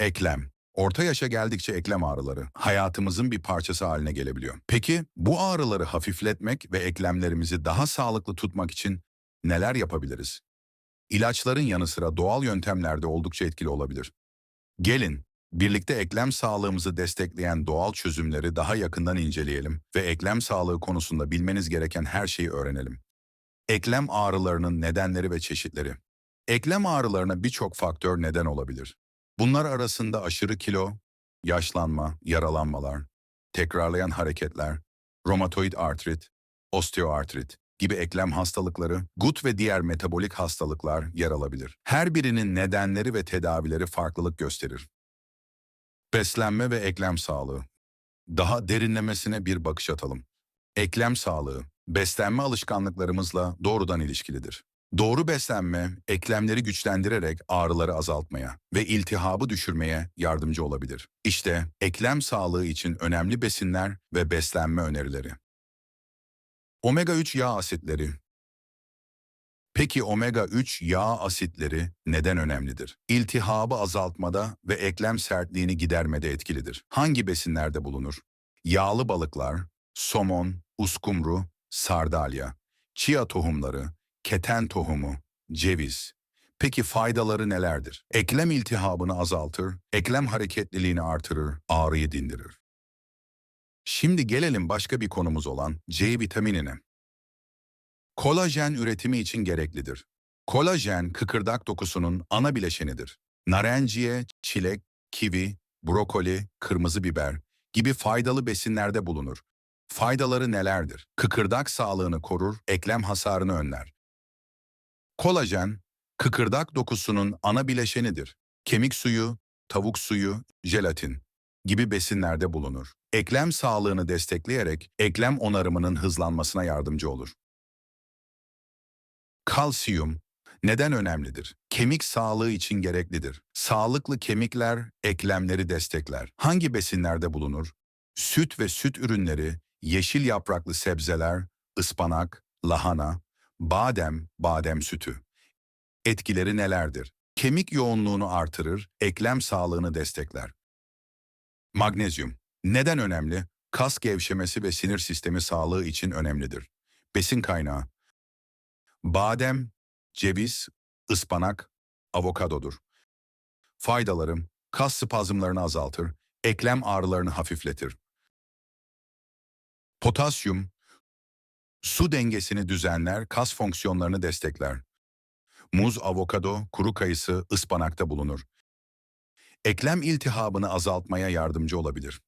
Eklem. Orta yaşa geldikçe eklem ağrıları hayatımızın bir parçası haline gelebiliyor. Peki bu ağrıları hafifletmek ve eklemlerimizi daha sağlıklı tutmak için neler yapabiliriz? İlaçların yanı sıra doğal yöntemlerde oldukça etkili olabilir. Gelin, birlikte eklem sağlığımızı destekleyen doğal çözümleri daha yakından inceleyelim ve eklem sağlığı konusunda bilmeniz gereken her şeyi öğrenelim. Eklem ağrılarının nedenleri ve çeşitleri. Eklem ağrılarına birçok faktör neden olabilir. Bunlar arasında aşırı kilo, yaşlanma, yaralanmalar, tekrarlayan hareketler, romatoid artrit, osteoartrit gibi eklem hastalıkları, gut ve diğer metabolik hastalıklar yer alabilir. Her birinin nedenleri ve tedavileri farklılık gösterir. Beslenme ve eklem sağlığı. Daha derinlemesine bir bakış atalım. Eklem sağlığı, beslenme alışkanlıklarımızla doğrudan ilişkilidir. Doğru beslenme, eklemleri güçlendirerek ağrıları azaltmaya ve iltihabı düşürmeye yardımcı olabilir. İşte eklem sağlığı için önemli besinler ve beslenme önerileri. Omega-3 yağ asitleri Peki omega-3 yağ asitleri neden önemlidir? İltihabı azaltmada ve eklem sertliğini gidermede etkilidir. Hangi besinlerde bulunur? Yağlı balıklar, somon, uskumru, sardalya, chia tohumları, keten tohumu, ceviz. Peki faydaları nelerdir? Eklem iltihabını azaltır, eklem hareketliliğini artırır, ağrıyı dindirir. Şimdi gelelim başka bir konumuz olan C vitaminine. Kolajen üretimi için gereklidir. Kolajen kıkırdak dokusunun ana bileşenidir. Narenciye, çilek, kivi, brokoli, kırmızı biber gibi faydalı besinlerde bulunur. Faydaları nelerdir? Kıkırdak sağlığını korur, eklem hasarını önler. Kolajen, kıkırdak dokusunun ana bileşenidir. Kemik suyu, tavuk suyu, jelatin gibi besinlerde bulunur. Eklem sağlığını destekleyerek eklem onarımının hızlanmasına yardımcı olur. Kalsiyum neden önemlidir? Kemik sağlığı için gereklidir. Sağlıklı kemikler eklemleri destekler. Hangi besinlerde bulunur? Süt ve süt ürünleri, yeşil yapraklı sebzeler, ıspanak, lahana, badem, badem sütü. Etkileri nelerdir? Kemik yoğunluğunu artırır, eklem sağlığını destekler. Magnezyum. Neden önemli? Kas gevşemesi ve sinir sistemi sağlığı için önemlidir. Besin kaynağı. Badem, ceviz, ıspanak, avokadodur. Faydalarım, kas spazmlarını azaltır, eklem ağrılarını hafifletir. Potasyum, su dengesini düzenler, kas fonksiyonlarını destekler. Muz, avokado, kuru kayısı, ıspanakta bulunur. Eklem iltihabını azaltmaya yardımcı olabilir.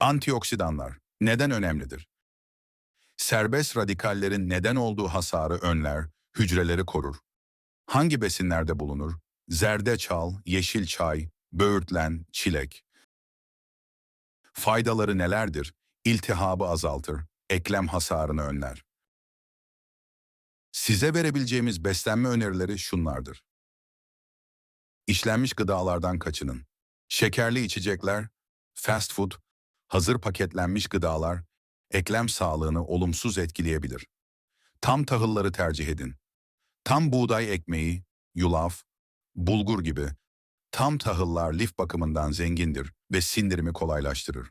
Antioksidanlar neden önemlidir? Serbest radikallerin neden olduğu hasarı önler, hücreleri korur. Hangi besinlerde bulunur? Zerdeçal, yeşil çay, böğürtlen, çilek. Faydaları nelerdir? İltihabı azaltır, eklem hasarını önler. Size verebileceğimiz beslenme önerileri şunlardır. İşlenmiş gıdalardan kaçının. Şekerli içecekler, fast food, hazır paketlenmiş gıdalar, eklem sağlığını olumsuz etkileyebilir. Tam tahılları tercih edin. Tam buğday ekmeği, yulaf, bulgur gibi tam tahıllar lif bakımından zengindir ve sindirimi kolaylaştırır.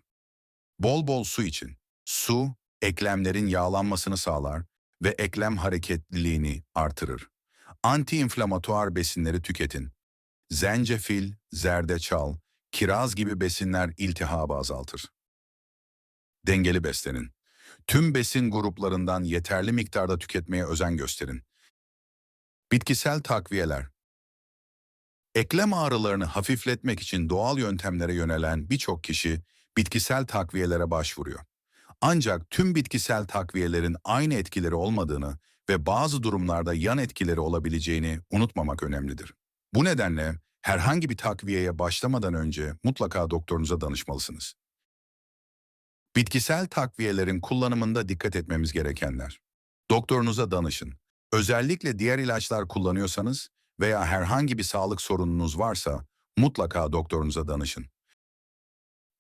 Bol bol su için. Su, eklemlerin yağlanmasını sağlar ve eklem hareketliliğini artırır. Antiinflamatuar besinleri tüketin. Zencefil, zerdeçal, kiraz gibi besinler iltihabı azaltır. Dengeli beslenin. Tüm besin gruplarından yeterli miktarda tüketmeye özen gösterin. Bitkisel takviyeler. Eklem ağrılarını hafifletmek için doğal yöntemlere yönelen birçok kişi bitkisel takviyelere başvuruyor. Ancak tüm bitkisel takviyelerin aynı etkileri olmadığını ve bazı durumlarda yan etkileri olabileceğini unutmamak önemlidir. Bu nedenle herhangi bir takviyeye başlamadan önce mutlaka doktorunuza danışmalısınız. Bitkisel takviyelerin kullanımında dikkat etmemiz gerekenler. Doktorunuza danışın. Özellikle diğer ilaçlar kullanıyorsanız veya herhangi bir sağlık sorununuz varsa mutlaka doktorunuza danışın.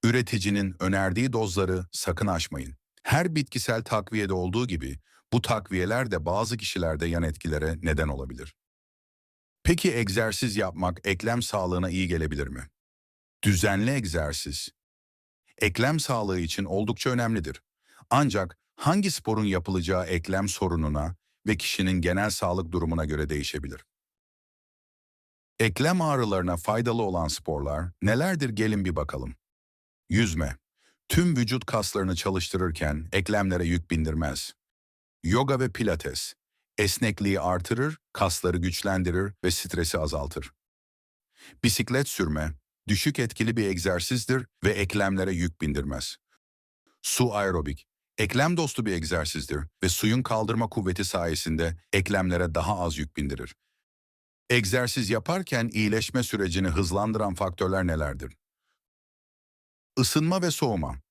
Üreticinin önerdiği dozları sakın aşmayın. Her bitkisel takviyede olduğu gibi bu takviyeler de bazı kişilerde yan etkilere neden olabilir. Peki egzersiz yapmak eklem sağlığına iyi gelebilir mi? Düzenli egzersiz, eklem sağlığı için oldukça önemlidir. Ancak hangi sporun yapılacağı eklem sorununa ve kişinin genel sağlık durumuna göre değişebilir. Eklem ağrılarına faydalı olan sporlar nelerdir gelin bir bakalım. Yüzme. Tüm vücut kaslarını çalıştırırken eklemlere yük bindirmez. Yoga ve pilates. Esnekliği artırır, kasları güçlendirir ve stresi azaltır. Bisiklet sürme, düşük etkili bir egzersizdir ve eklemlere yük bindirmez. Su aerobik, eklem dostu bir egzersizdir ve suyun kaldırma kuvveti sayesinde eklemlere daha az yük bindirir. Egzersiz yaparken iyileşme sürecini hızlandıran faktörler nelerdir? Isınma ve soğuma.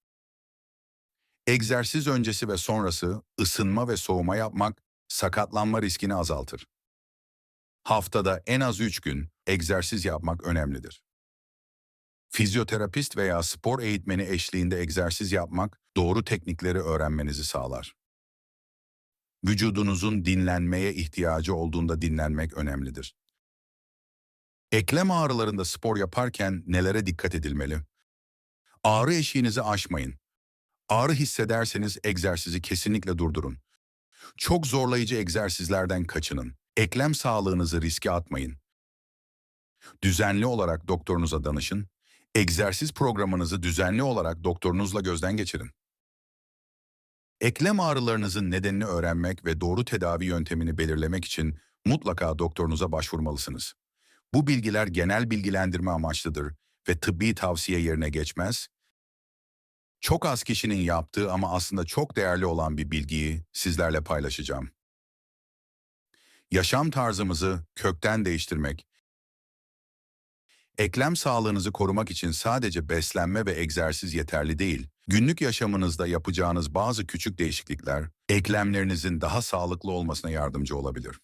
Egzersiz öncesi ve sonrası ısınma ve soğuma yapmak sakatlanma riskini azaltır. Haftada en az 3 gün egzersiz yapmak önemlidir. Fizyoterapist veya spor eğitmeni eşliğinde egzersiz yapmak doğru teknikleri öğrenmenizi sağlar. Vücudunuzun dinlenmeye ihtiyacı olduğunda dinlenmek önemlidir. Eklem ağrılarında spor yaparken nelere dikkat edilmeli? Ağrı eşiğinizi aşmayın. Ağrı hissederseniz egzersizi kesinlikle durdurun. Çok zorlayıcı egzersizlerden kaçının. Eklem sağlığınızı riske atmayın. Düzenli olarak doktorunuza danışın. Egzersiz programınızı düzenli olarak doktorunuzla gözden geçirin. Eklem ağrılarınızın nedenini öğrenmek ve doğru tedavi yöntemini belirlemek için mutlaka doktorunuza başvurmalısınız. Bu bilgiler genel bilgilendirme amaçlıdır ve tıbbi tavsiye yerine geçmez. Çok az kişinin yaptığı ama aslında çok değerli olan bir bilgiyi sizlerle paylaşacağım. Yaşam tarzımızı kökten değiştirmek, eklem sağlığınızı korumak için sadece beslenme ve egzersiz yeterli değil. Günlük yaşamınızda yapacağınız bazı küçük değişiklikler, eklemlerinizin daha sağlıklı olmasına yardımcı olabilir.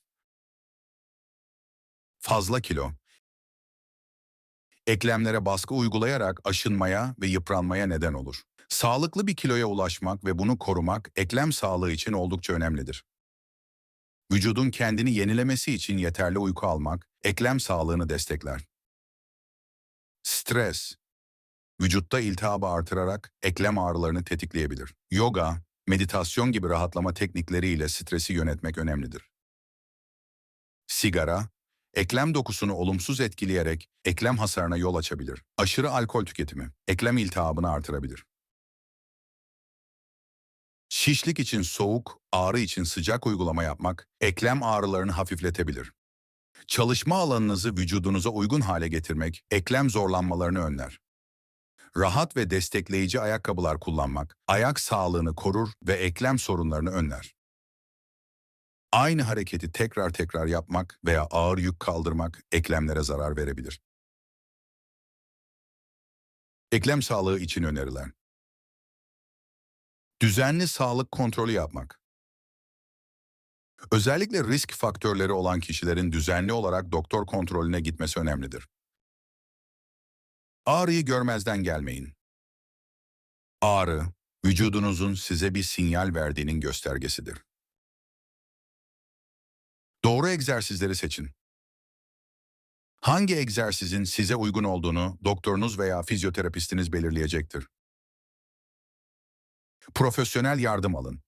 Fazla kilo, eklemlere baskı uygulayarak aşınmaya ve yıpranmaya neden olur. Sağlıklı bir kiloya ulaşmak ve bunu korumak eklem sağlığı için oldukça önemlidir. Vücudun kendini yenilemesi için yeterli uyku almak eklem sağlığını destekler. Stres, vücutta iltihabı artırarak eklem ağrılarını tetikleyebilir. Yoga, meditasyon gibi rahatlama teknikleriyle stresi yönetmek önemlidir. Sigara, eklem dokusunu olumsuz etkileyerek eklem hasarına yol açabilir. Aşırı alkol tüketimi, eklem iltihabını artırabilir. Şişlik için soğuk, ağrı için sıcak uygulama yapmak, eklem ağrılarını hafifletebilir. Çalışma alanınızı vücudunuza uygun hale getirmek, eklem zorlanmalarını önler. Rahat ve destekleyici ayakkabılar kullanmak, ayak sağlığını korur ve eklem sorunlarını önler. Aynı hareketi tekrar tekrar yapmak veya ağır yük kaldırmak eklemlere zarar verebilir. Eklem sağlığı için öneriler. Düzenli sağlık kontrolü yapmak. Özellikle risk faktörleri olan kişilerin düzenli olarak doktor kontrolüne gitmesi önemlidir. Ağrıyı görmezden gelmeyin. Ağrı, vücudunuzun size bir sinyal verdiğinin göstergesidir. Doğru egzersizleri seçin. Hangi egzersizin size uygun olduğunu doktorunuz veya fizyoterapistiniz belirleyecektir. Profesyonel yardım alın.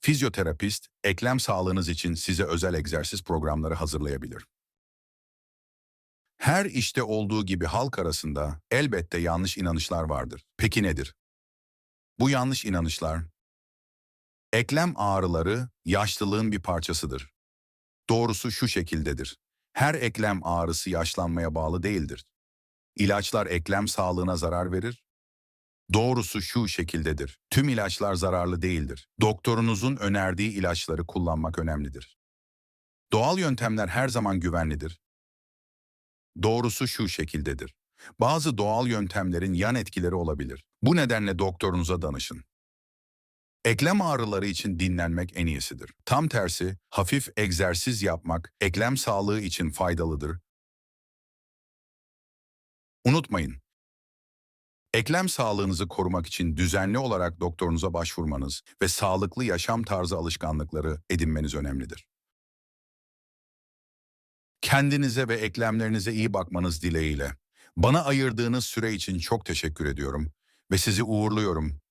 Fizyoterapist, eklem sağlığınız için size özel egzersiz programları hazırlayabilir. Her işte olduğu gibi halk arasında elbette yanlış inanışlar vardır. Peki nedir? Bu yanlış inanışlar, eklem ağrıları yaşlılığın bir parçasıdır. Doğrusu şu şekildedir. Her eklem ağrısı yaşlanmaya bağlı değildir. İlaçlar eklem sağlığına zarar verir, Doğrusu şu şekildedir. Tüm ilaçlar zararlı değildir. Doktorunuzun önerdiği ilaçları kullanmak önemlidir. Doğal yöntemler her zaman güvenlidir. Doğrusu şu şekildedir. Bazı doğal yöntemlerin yan etkileri olabilir. Bu nedenle doktorunuza danışın. Eklem ağrıları için dinlenmek en iyisidir. Tam tersi, hafif egzersiz yapmak eklem sağlığı için faydalıdır. Unutmayın, Eklem sağlığınızı korumak için düzenli olarak doktorunuza başvurmanız ve sağlıklı yaşam tarzı alışkanlıkları edinmeniz önemlidir. Kendinize ve eklemlerinize iyi bakmanız dileğiyle. Bana ayırdığınız süre için çok teşekkür ediyorum ve sizi uğurluyorum.